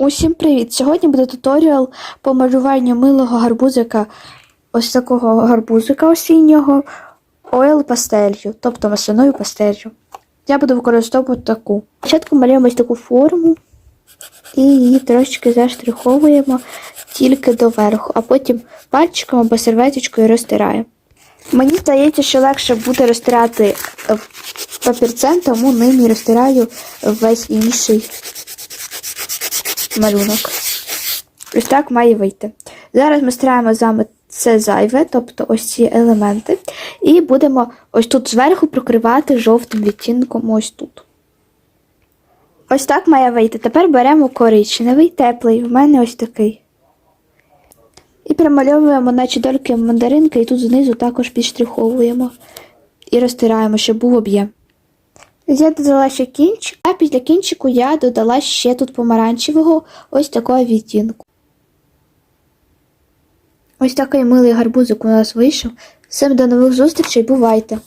Усім привіт! Сьогодні буде туторіал по малюванню милого гарбузика, ось такого гарбузика осіннього, ойл пастелью, тобто масляною пастелью. Я буду використовувати таку. Спочатку малюємо ось таку форму і її трошечки заштриховуємо тільки доверху, а потім пальчиком або серветочкою розтираємо. Мені здається, що легше буде розтирати папірцем, тому ним і розтираю весь інший малюнок. Ось так має вийти. Зараз ми стираємо з це зайве, тобто ось ці елементи, і будемо ось тут зверху прокривати жовтим відтінком ось тут. Ось так має вийти. Тепер беремо коричневий, теплий, в мене ось такий. І промальовуємо, наче дольки мандаринки, і тут знизу також підштриховуємо і розтираємо, щоб був об'єм. Я додала ще кінчик, а після кінчику я додала ще тут помаранчевого ось такого відтінку. Ось такий милий гарбузик у нас вийшов. Всім до нових зустрічей, бувайте!